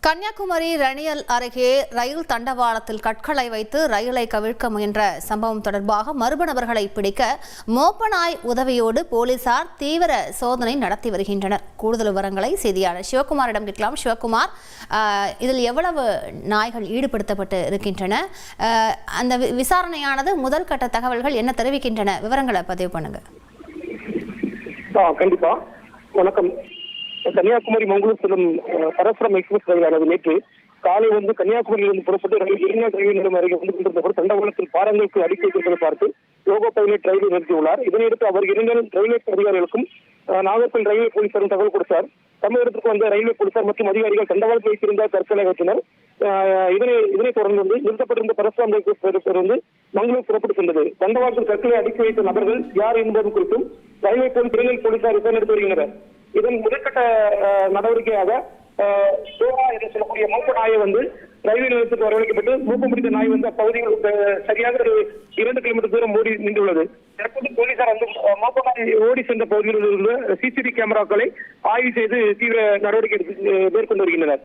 கன்னியாகுமரி ரணியல் அருகே ரயில் தண்டவாளத்தில் கற்களை வைத்து ரயிலை கவிழ்க்க முயன்ற சம்பவம் தொடர்பாக மர்ம நபர்களை பிடிக்க மோப்பனாய் உதவியோடு போலீசார் தீவிர சோதனை நடத்தி வருகின்றனர். கூடுதல் விவரங்களை செய்தியாளர் சிவகுமாரிடம் கேட்கலாம். சிவகுமார் ஆஹ், இதில் எவ்வளவு நாய்கள் ஈடுபடுத்தப்பட்டு இருக்கின்றன? அந்த வி- விசாரணையானது முதல் கட்ட தகவல்கள் என்ன தெரிவிக்கின்றன? விவரங்களை பதிவு பண்ணுங்க. கண்டிப்பா. வணக்கம். கன்னியாகுமரி மங்களூர் செல்லும் அஹ், பரஸ்பரம் எக்ஸ்பிரஸ் ரயிலானது நேற்று காலை வந்து கன்னியாகுமரியிலிருந்து புறப்பட்டு ரயில் இளைஞர் ரயில் நிலையம் அருகே வந்து கொண்டிருந்தவர் தண்டவாளத்தில் பாரங்களுக்கு அடித்து வைத்திருப்பதை பார்த்து லோகோ பைலட் ரயிலை நிறுத்தியுள்ளார். இதனையடுத்து அவர் இரண்டு ரயில்வே அதிகாரிகளுக்கும் அஹ், ரயில்வே போலீசாரும் தகவல் கொடுத்தார். தமிழகத்திற்கு வந்த ரயில்வே போலீசார் மற்றும் அதிகாரிகள் தண்டவாளத்தில் வைத்திருந்த கற்களை அகற்றினர் அஹ், இதனை இதனைத் தொடர்ந்து வந்து நிறுத்தப்பட்டிருந்த பரஸ்பரம் எக்ஸ்பிரஸ் மங்களூர் புறப்பட்டு சென்றது. தண்டவாளத்தில் கற்களை அடுக்கி வைத்த நபர்கள் யார் என்பது குறித்தும் ரயில்வே போலீஸ் இளைஞர் போலீசார் விசாரணை நடத்தி வருகின்றனர். இதன் முதற்கட்ட நடவடிக்கையாக சோகா என்று சொல்லக்கூடிய மூப்பு நாயை வந்து ரயில்வே நிலையத்துக்கு வரவழைக்கப்பட்டு மூப்பு பிடித்த நாய் வந்து அப்பகுதியில் சரியாக ஒரு இரண்டு கிலோமீட்டர் தூரம் ஓடி நின்றுள்ளது. தற்போது போலீசார் வந்து அஹ், நாய் ஓடி சென்ற பகுதியில் இருந்த சிசிடிவி கேமராக்களை ஆய்வு செய்து தீவிர நடவடிக்கை மேற்கொண்டு வருகின்றனர்.